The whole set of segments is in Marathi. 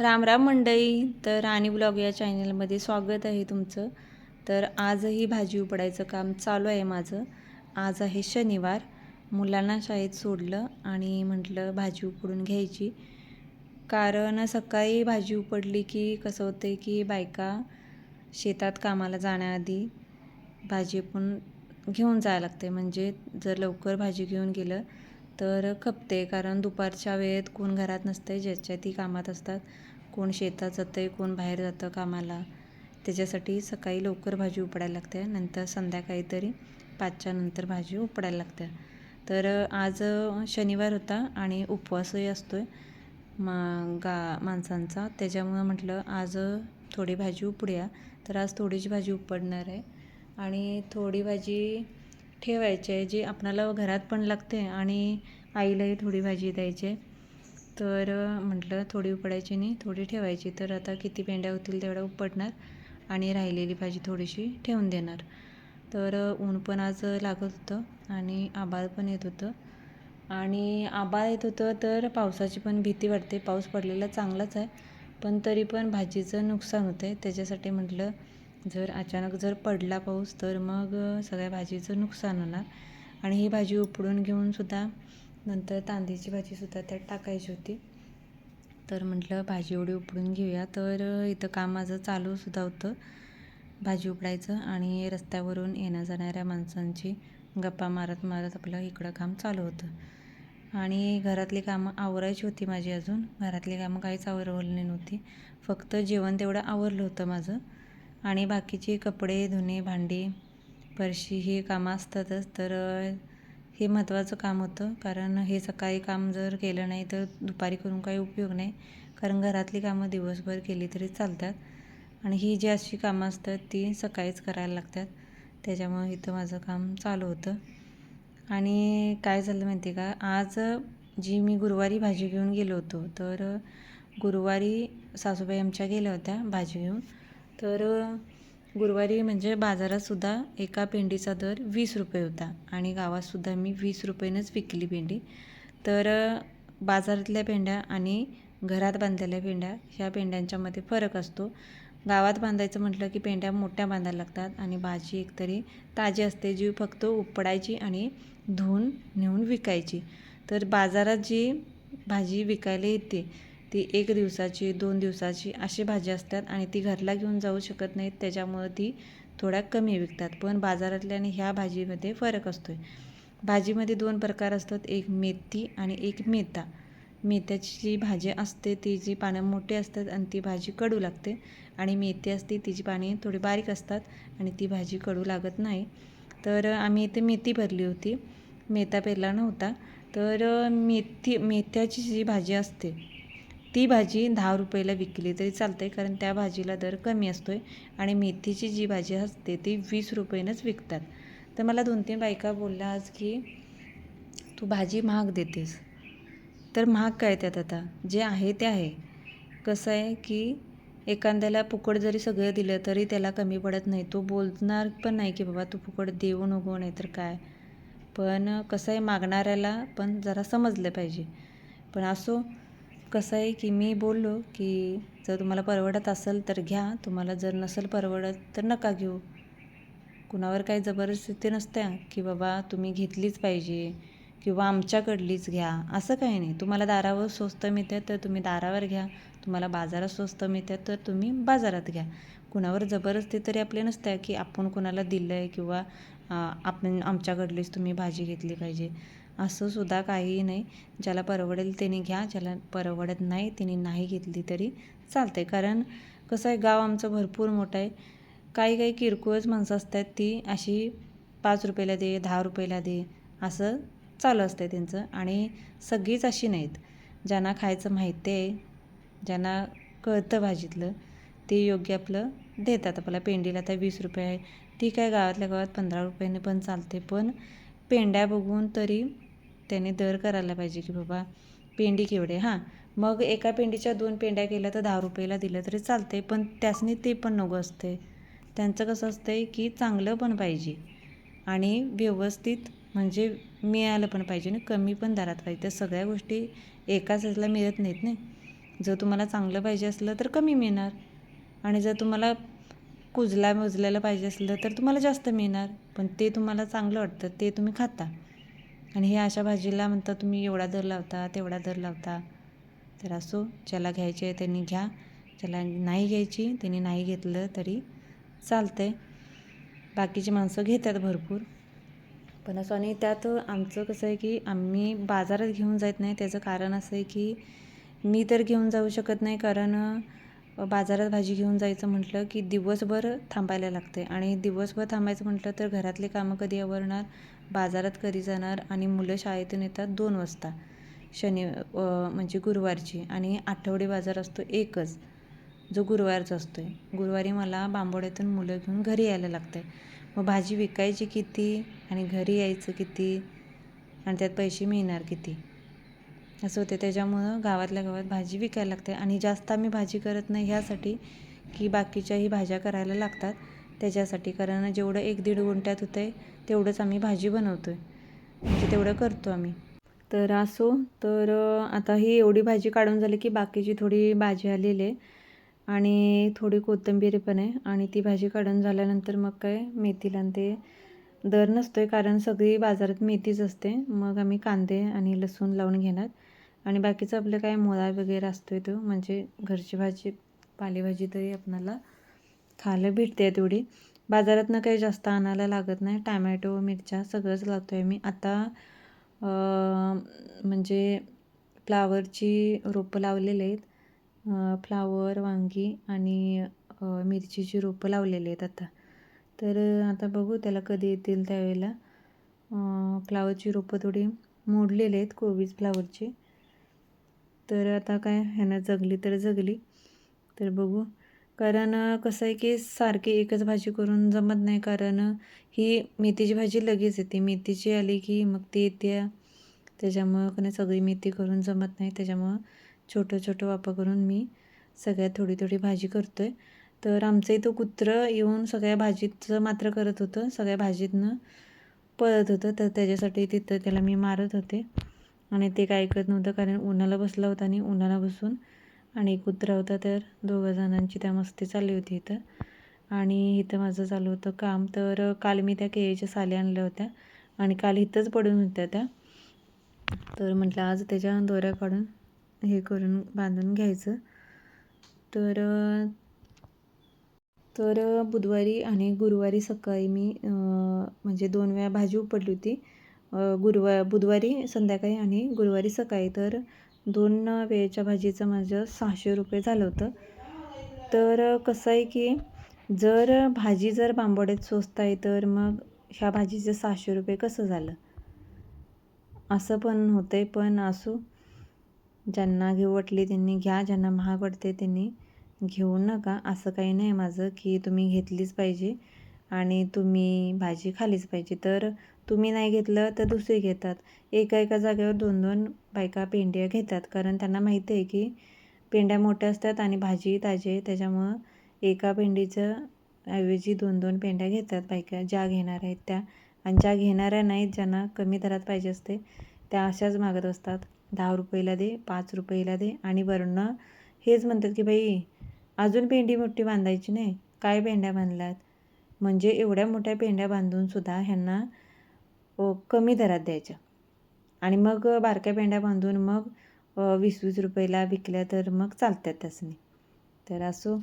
राम राम मंडई तर राणी ब्लॉग या चॅनलमध्ये स्वागत आहे तुमचं. तर आजही भाजी उपडायचं काम चालू आहे माझं. आज आहे शनिवार मुलांना शाळेत सोडलं आणि म्हटलं भाजी उपडून घ्यायची. कारण सकाळी भाजी उपडली की कसं होतं की बायका शेतात कामाला जाण्याआधी भाजी पण घेऊन जायला लागते. म्हणजे जर लवकर भाजी घेऊन गेलं तर खपते कारण दुपारच्या वेळेत कोण घरात नसते ज्याच्या ती कामात असतात. कोण शेतात जातं आहे कोण बाहेर जातं कामाला त्याच्यासाठी सकाळी लवकर भाजी उपडायला लागते नंतर संध्याकाळी तरी पाचच्या नंतर भाजी उपडायला लागते तर आज शनिवार होता आणि उपवासही असतो आहे मा गा माणसांचा. त्याच्यामुळं म्हटलं आज थोडी भाजी उपडूया. तर आज थोडीशी भाजी उपडणार आहे आणि थोडी भाजी ठेवायची आहे जी आपणाला घरात पण लागते आणि आईलाही थोडी भाजी द्यायची आहे. तर म्हटलं थोडी उपडायची नाही थोडी ठेवायची. तर आता किती पेंड्या होतील तेवढ्या उपटणार आणि राहिलेली भाजी थोडीशी ठेवून देणार. तर ऊन पण आज लागत होतं आणि आबाळ पण येत होतं. आणि आबाळ येत होतं तर पावसाची पण भीती वाटते. पाऊस पडलेला चांगलाच आहे पण तरी पण भाजीचं नुकसान होतं आहे त्याच्यासाठी म्हटलं जर अचानक जर पडला पाऊस तर मग सगळ्या भाजीचं नुकसान होणार. आणि ही भाजी उपडून घेऊन सुद्धा नंतर तांदळीची भाजीसुद्धा त्यात टाकायची होती. तर म्हटलं भाजी एवढी उपडून घेऊया. तर इथं काम माझं चालूसुद्धा होतं. भाजी उपडायचं आणि रस्त्यावरून येण्या जाणाऱ्या माणसांची गप्पा मारत मारत आपलं इकडं काम चालू होतं. आणि घरातली कामं आवरायची होती माझी अजून. घरातली कामं काहीच आवरवली नव्हती. फक्त जेवण तेवढं आवरलं होतं माझं. आणि बाकीचे कपडे धुणे भांडी फरशी ही कामं असतातच. तर हे महत्त्वाचं काम होतं. कारण हे सकाळी काम जर केलं नाही तर दुपारी करून काही उपयोग नाही. कारण घरातली कामं दिवसभर केली तरी चालतात. आणि ही जी अशी कामं असतात ती सकाळीच करायला लागतात. त्याच्यामुळे इथं माझं काम चालू होतं. आणि काय झालं माहिती का? आज जी मी गुरुवारी भाजी घेऊन गेलो होतो तर गुरुवारी सासूबाई आमच्या गेल्या होत्या भाजी घेऊन. तर गुरुवारी म्हणजे बाजारातसुद्धा एका पेंडीचा दर वीस रुपये होता. आणि गावातसुद्धा मी वीस रुपयेनंच विकली पेंडी. तर बाजारातल्या पेंड्या आणि घरात बांधलेल्या पेंड्या ह्या पेंड्यांच्यामध्ये फरक असतो. गावात बांधायचं म्हटलं की पेंड्या मोठ्या बांधायला लागतात आणि भाजी एकतरी ताजी असते जी फक्त उपडायची आणि धुवून नेऊन विकायची. तर बाजारात जी भाजी विकायला येते ती एक दिवसाची दोन दिवसाची अशी भाजी असतात आणि ती घरला घेऊन जाऊ शकत नाहीत. त्याच्यामुळं ती थोड्या कमी विकतात. पण बाजारातल्या आणि ह्या भाजीमध्ये फरक असतो आहे भाजीमध्ये दोन प्रकार असतात. एक मेथी आणि एक मेथा मेथ्याची जी भाजी असते ती जी पानं मोठी असतात आणि ती भाजी कडू लागते. आणि मेथी असते तिची पाने थोडी बारीक असतात आणि ती भाजी कडू लागत नाही. तर आम्ही इथे मेथी भरली होती. मेथा पेरला नव्हता. तर मेथी मेथ्याची जी भाजी असते ती भाजी दहा रुपयाला विकली तरी चालते कारण त्या भाजीला दर कमी असतो आहे आणि मेथीची जी भाजी असते ती वीस रुपयेनंच विकतात. तर मला दोन तीन बायका बोलल्या आज की तू भाजी महाग देतेस. तर महाग काय त्यात आता? जे आहे ते आहे. कसं आहे की एखाद्याला फुकट जरी सगळं दिलं तरी त्याला कमी पडत नाही. तो बोलणार पण नाही की बाबा तू फुकट देऊ नको नाही तर काय? पण कसं आहे मागणाऱ्याला पण जरा समजलं पाहिजे. पण असो कसं आहे की मी बोललो की जर तुम्हाला परवडत असेल तर घ्या तुम्हाला जर नसेल परवडत तर नका घेऊ. कुणावर काही जबरदस्ती नसत्या की बाबा तुम्ही घेतलीच पाहिजे किंवा आमच्याकडलीच घ्या. असं काही नाही. तुम्हाला दारावर स्वस्त मिळते तर तुम्ही दारावर घ्या. तुम्हाला बाजारात स्वस्त मिळते तर तुम्ही बाजारात घ्या. कुणावर जबरदस्ती तरी आपली नसत्या की आपण कुणाला दिलं आहे किंवा आपण आमच्याकडलीच तुम्ही भाजी घेतली पाहिजे. असं सुद्धा काहीही नाही. ज्याला परवडेल त्याने घ्या ज्याला परवडत नाही त्याने नाही घेतली तरी चालते कारण कसं आहे गाव आमचं भरपूर मोठं आहे. काही काही किरकोळच माणसं असतात ती अशी पाच रुपयाला दे दहा रुपयाला दे असं चालू असतं त्यांचं. आणि सगळीच अशी नाहीत. ज्यांना खायचं माहिती आहे ज्यांना कळतं भाजीतलं ते योग्य आपलं देतात. आपल्याला पेंडीला आता वीस रुपये आहे. ती काय गावातल्या गावात पंधरा रुपयाने पण चालते. पण पेंड्या बघून तरी त्याने दर करायला पाहिजे की बाबा पेंडी केवढे हां. मग एका पेंडीच्या दोन पेंड्या केल्या तर दहा रुपयाला दिलं तरी चालते पण त्यासनी ते पण नको असते त्यांचं कसं असतं की चांगलं पण पाहिजे आणि व्यवस्थित म्हणजे मिळालं पण पाहिजे ना कमी पण दरात पाहिजे. त्या सगळ्या गोष्टी एकाच ह्याला मिळत नाहीत ना. जर तुम्हाला चांगलं पाहिजे असलं तर कमी मिळणार आणि जर तुम्हाला कुजला मुजलेलं पाहिजे असलं तर तुम्हाला जास्त मिळणार पण ते तुम्हाला चांगलं वाटतं ते तुम्ही खाता. आणि हे अशा भाजीला म्हणता तुम्ही एवढा दर लावता तेवढा दर लावता. तर असो ज्याला घ्यायचे आहे त्यांनी घ्या. ज्याला नाही घ्यायची त्यांनी नाही घेतलं तरी चालतं आहे बाकीची माणसं घेतात भरपूर. पण असं आणि त्यात आमचं कसं आहे की आम्ही बाजारात घेऊन जात नाही. त्याचं कारण असं आहे की मी तर घेऊन जाऊ शकत नाही कारण बाजारात भाजी घेऊन जायचं म्हटलं की दिवसभर थांबायला लागते आणि दिवसभर थांबायचं म्हटलं तर घरातले कामं कधी आवरणार? बाजारात कधी जाणार आणि मुलं शाळेतून येतात दोन वाजता. शनि म्हणजे गुरुवारची आणि आठवडी बाजार असतो एकच. जो गुरुवारचा असतो आहे गुरुवारी मला बांबोड्यातून मुलं घेऊन घरी यायला लागतं आहे मग भाजी विकायची किती आणि घरी यायचं किती आणि त्यात पैसे मिळणार किती? असं होते त्याच्यामुळं गावातल्या गावात भाजी विकायला लागते आणि जास्त आम्ही भाजी करत नाही ह्यासाठी की बाकीच्याही भाज्या करायला लागतात. त्याच्यासाठी. कारण जेवढं एक दीड गुंठ्यात होतं आहे तेवढंच आम्ही भाजी बनवतो आहे म्हणजे तेवढं करतो आम्ही. तर असो तर आता ही एवढी भाजी काढून झाली की बाकीची थोडी भाजी आलेली आहे. आणि थोडी कोथिंबीर पण आहे. आणि ती भाजी काढून झाल्यानंतर मग काय मेथीला आणि ते दर नसतो आहे कारण सगळी बाजारात मेथीच असते. मग आम्ही कांदे आणि लसूण लावून घेणार. आणि बाकीचं आपलं काय मुळा वगैरे असतो आहे तो. म्हणजे घरची भाजी पालेभाजी तरी आपणाला खायला भेटते तेवढी. बाजारातनं काही जास्त आणायला लागत नाही. टॅमॅटो मिरच्या सगळंच लावतो आहे मी. आता म्हणजे फ्लावरची रोपं लावलेले आहेत. फ्लावर वांगी आणि मिरचीची रोपं लावलेली आहेत आता. तर आता बघू त्याला कधी येतील त्यावेळेला. फ्लावरची रोपं थोडी मोडलेली आहेत कोबीज फ्लावरची. तर आता काय ह्यानं जगली तर जगली. तर बघू. कारण कसं आहे की सारखी एकच भाजी करून जमत नाही. कारण ही मेथीची भाजी लगेच येते. मेथीची आली की मग ती येते. त्याच्यामुळं कोणी सगळी मेथी करून जमत नाही. त्याच्यामुळं छोटं छोटं वापर करून मी सगळ्यात थोडी थोडी भाजी करतो आहे तर आमचं इथं कुत्रं येऊन सगळ्या भाजीचं मात्र करत होतं. सगळ्या भाजीतनं पळत होतं. तर त्याच्यासाठी तिथं त्याला मी मारत होते. आणि ते काय ऐकत नव्हतं. कारण उन्हाला बसला होता आणि उन्हाला बसून आणि एक कुत्रा होता तर दोघं जणांची त्या मस्ती चालली होती इथं. आणि इथं माझं चालू होतं काम. तर काल मी त्या केळीच्या साली आणल्या होत्या आणि काल इथंच पडून होत्या त्या. तर म्हटलं आज त्याच्या दोऱ्या काढून हे करून बांधून घ्यायचं. तर तर बुधवारी आणि गुरुवारी सकाळी मी म्हणजे दोन वेळा भाजी उपडली होती. गुरुवार बुधवारी संध्याकाळी आणि गुरुवारी सकाळी. तर दोन वेळेच्या भाजीचं माझं सहाशे रुपये झालं होतं. तर कसं आहे की जर भाजी जर बांबोड्यात स्वस्त आहे तर मग ह्या भाजीचं सहाशे रुपये कसं झालं? असं पण होतं आहे पण असू. ज्यांना घेऊ वाटली त्यांनी घ्या ज्यांना महाग वाटते त्यांनी घेऊ नका. असं काही नाही माझं की तुम्ही घेतलीच पाहिजे आणि तुम्ही भाजी खालीच पाहिजे. तर तुम्ही नाही घेतलं तर दुसरे घेतात. एका एका जागेवर दोन दोन बायका पेंड्या घेतात. कारण त्यांना माहिती आहे की पेंड्या मोठ्या असतात आणि भाजी ताजी त्याच्यामुळं एका पेंडीचं ऐवजी दोन दोन पेंड्या घेतात बायका ज्या घेणार आहेत त्या. आणि ज्या घेणाऱ्या नाहीत ज्यांना कमी दरात पाहिजे असते त्या अशाच मागत असतात. दहा रुपयाला दे पाच रुपयाला दे आणि वरनं हेच म्हणतात की बाई अजून पेंडी मोठी बांधायची नाही. काय पेंड्या बांधल्यात? म्हणजे एवढ्या मोठ्या पेंड्या बांधूनसुद्धा ह्यांना कमी दरात द्यायच्या. आणि मग बारक्या पेंड्या बांधून मग वीस वीस रुपयाला विकल्या तर मग चालतात त्यासनी. तर असो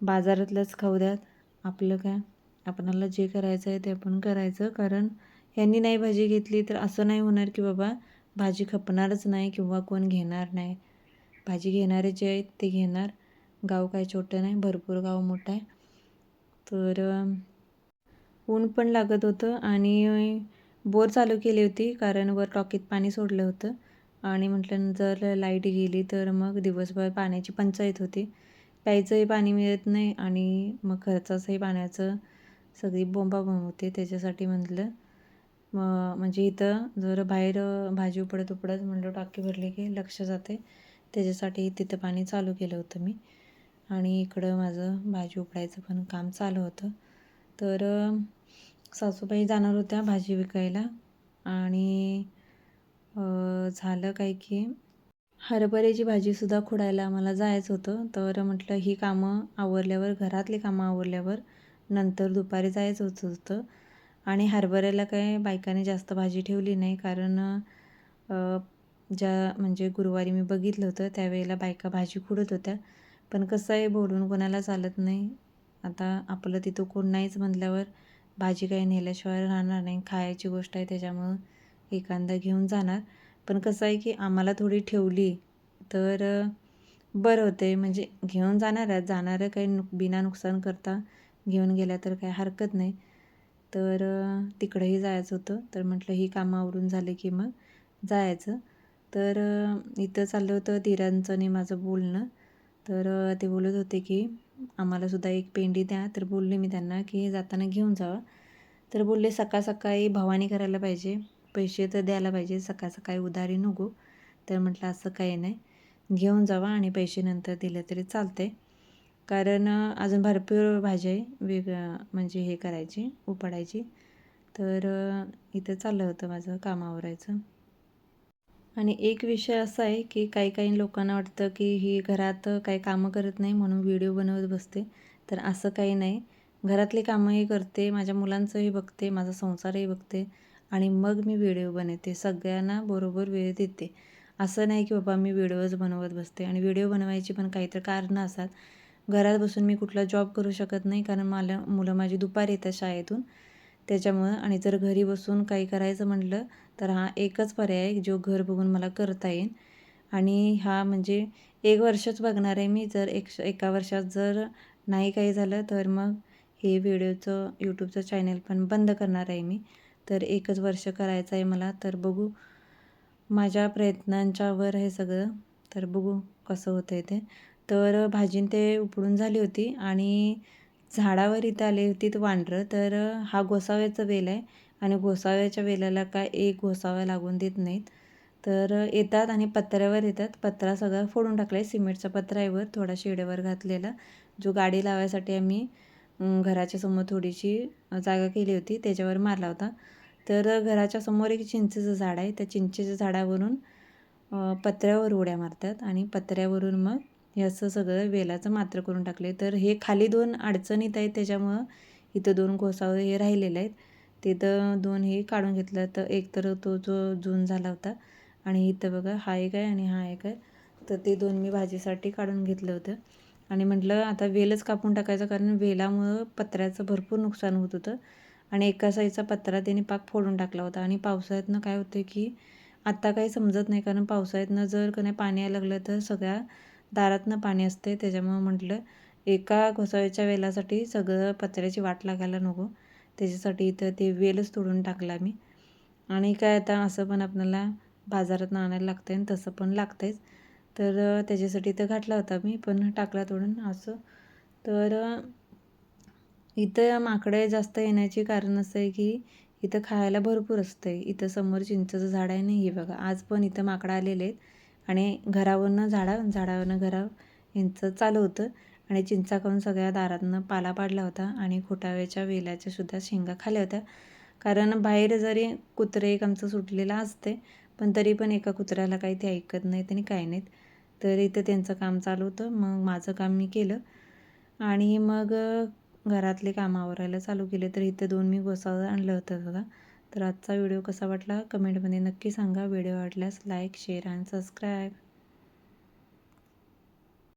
बाजारातलंच खाऊ द्यात. आपलं काय? आपणाला जे करायचं आहे ते आपण करायचं. कारण ह्यांनी नाही भाजी घेतली तर असं नाही होणार की बाबा भाजी खपणारच नाही किंवा कोण घेणार नाही. भाजी घेणारे जे आहेत ते घेणार. गाव काय छोटं नाही भरपूर गाव मोठं आहे. तर ऊन पण लागत होतं आणि बोर चालू केली होती कारण वर टॉकीत पाणी सोडलं होतं. आणि म्हटलं जर लाइट गेली तर मग दिवसभर पाण्याची पंचायत होती. प्यायचंही पाणी मिळत नाही आणि मग खर्चाचंही पाण्याचं सगळी बोंबाबोंब होते. त्याच्यासाठी म्हटलं मग म्हणजे इथं जर बाहेर भाजी उपडत उपडत म्हटलं टाकी भरली की लक्ष जाते. त्याच्यासाठी तिथं पाणी चालू केलं होतं मी. आणि इकडं माझं भाजी उपडायचं पण काम चालू होतं. तर सासूबाई जाणार होत्या भाजी विकायला आणि झालं काय की हरभऱ्याची भाजीसुद्धा खुडायला आम्हाला जायचं होतं. तर म्हटलं ही कामं आवरल्यावर घरातली कामं आवरल्यावर नंतर दुपारी जायचं होतं होतं. आणि हरभऱ्याला काय बायकाने जास्त भाजी ठेवली नाही कारण ज्या म्हणजे गुरुवारी मी बघितलं होतं त्यावेळेला बायका भाजी खुडत होत्या. पण कसं आहे बोलून कोणाला चालत नाही. आता आपलं तिथं कोण नाहीच म्हटल्यावर भाजी काही नेल्याशिवाय राहणार नाही. खायची गोष्ट आहे त्याच्यामुळं एखादा घेऊन जाणार. पण कसं आहे की आम्हाला थोडी ठेवली तर बरं होते म्हणजे घेऊन जाणार आहे जाणारं काही नुक बिना नुकसान करता घेऊन गेल्या तर काही हरकत नाही. तर तिकडंही जायचं होतं. तर म्हटलं ही कामं आवरून झाले की मग जायचं. तर इथं चाललं होतं धीरांचं आणि माझं बोलणं. तर ते बोलत होते की आम्हालासुद्धा एक पेंडी द्या. तर बोलले मी त्यांना की जाताना घेऊन जावा तर बोलले सकाळ सकाळी भवानी करायला पाहिजे. पैसे तर द्यायला पाहिजे. सकाळ सकाळी उधारी नको. तर म्हटलं असं काही नाही. घेऊन जावा आणि पैसे नंतर दिले तरी चालते कारण अजून भरपूर भाजी आहे वेगळं म्हणजे हे करायची उपाडायची. तर इथं चाललं होतं माझं कामावरायचं आणि एक विषय असा आहे की काही काही लोकांना वाटतं की ही घरात काही कामं करत नाही म्हणून व्हिडिओ बनवत बसते. तर असं काही नाही. घरातली कामंही करते माझ्या मुलांचंही बघते माझा संसारही बघते आणि मग मी व्हिडिओ बनवते. सगळ्यांना बरोबर वेळ देते. असं नाही की बाबा मी व्हिडिओज बनवत बसते आणि व्हिडिओ बनवायची पण काहीतरी कारणं असतात. घरात बसून मी कुठला जॉब करू शकत नाही कारण मला मुलं माझी दुपारी येतात शाळेतून. त्याच्यामुळं आणि जर घरी बसून काही करायचं म्हटलं तर हा एकच पर्याय आहे जो घर बघून मला करता येईल आणि हा म्हणजे एक वर्षच बघणार आहे मी. जर एक एका वर्षात जर नाही काही झालं तर मग हे व्हिडिओचं यूट्यूबचं चॅनल पण बंद करणार आहे मी. तर एकच वर्ष करायचं आहे मला. तर बघू माझ्या प्रयत्नांच्यावर हे सगळं. तर बघू कसं होतं आहे ते. तर भाजीन ते उपडून झाली होती आणि झाडावर इथं आले होती वांढरं. तर हा घोसाव्याचा वेल आहे आणि घोसाव्याच्या वेलाला काय एक घोसावा लागून देत नाहीत. तर येतात आणि पत्र्यावर येतात. पत्रा सगळा फोडून टाकला आहे सिमेंटचा पत्रा आहे वर थोडा शेडेवर घातलेला. जो गाडी लावायसाठी आम्ही घराच्या समोर थोडीशी जागा केली होती. त्याच्यावर मारला होता. तर घराच्या समोर एक चिंचेचं झाड आहे. त्या चिंचेच्या झाडावरून पत्र्यावर उड्या मारतात आणि पत्र्यावरून मग हे असं सगळं वेलाचं मात्र करून टाकले तर हे खाली दोन अडचणीत आहेत त्याच्यामुळं इथं दोन कोसावं हे राहिलेले आहेत. तिथं दोन हे काढून घेतलं तर एक तर तो जो जून झाला होता आणि इथं बघा हा एक आहे आणि हा एक आहे. तर ते दोन मी भाजीसाठी काढून घेतलं होतं. आणि म्हटलं आता वेलच कापून टाकायचं कारण वेलामुळं पत्र्याचं भरपूर नुकसान होत होतं. आणि एका साईजचा पत्रा त्याने पाक फोडून टाकला होता. आणि पावसाळ्यातनं काय होतं की आत्ता काही समजत नाही कारण पावसाळ्यातनं जर का नाही पाणी यायला लागलं तर सगळ्या दारातनं पाणी असते त्याच्यामुळं म्हटलं एका घोसाळ्याच्या वेलासाठी सगळं पत्र्याची वाट लागायला नको. त्याच्यासाठी इथं ते वेलच तोडून टाकला मी आणि काय आता असं पण आपल्याला बाजारातनं आणायला लागतं आणि तसं पण लागतंच तर त्याच्यासाठी इथं घातला होता मी पण टाकला तोडून असं. तर इथं माकडे जास्त येण्याचे कारण असं आहे की इथं खायला भरपूर असतं आहे इथं समोर चिंचेचं झाड आहे नाही हे बघा. आज पण इथं माकडं आलेले आहेत. आणि घरावरनं झाडा झाडावरनं घरा यांचं चालू होतं. आणि चिंचा खाऊन सगळ्या दारातनं पाला पाडला होता आणि खोटाव्याच्या वेलाच्या सुद्धा शेंगा खाल्या होत्या. कारण बाहेर जरी कुत्रे एक आमचं सुटलेलं असते पण तरी पण एका कुत्र्याला काही ते ऐकत नाहीत आणि काय नाहीत. तर इथं त्यांचं काम चालू होतं. मग माझं काम मी केलं. आणि मग घरातले कामं आवरायला चालू केले. तर इथं दोन मी गोसावं आणलं होतं बघा. तर आजचा व्हिडिओ कसा वाटला कमेंटमध्ये नक्की सांगा. व्हिडिओ वाटल्यास लाईक शेअर आणि सबस्क्राईब.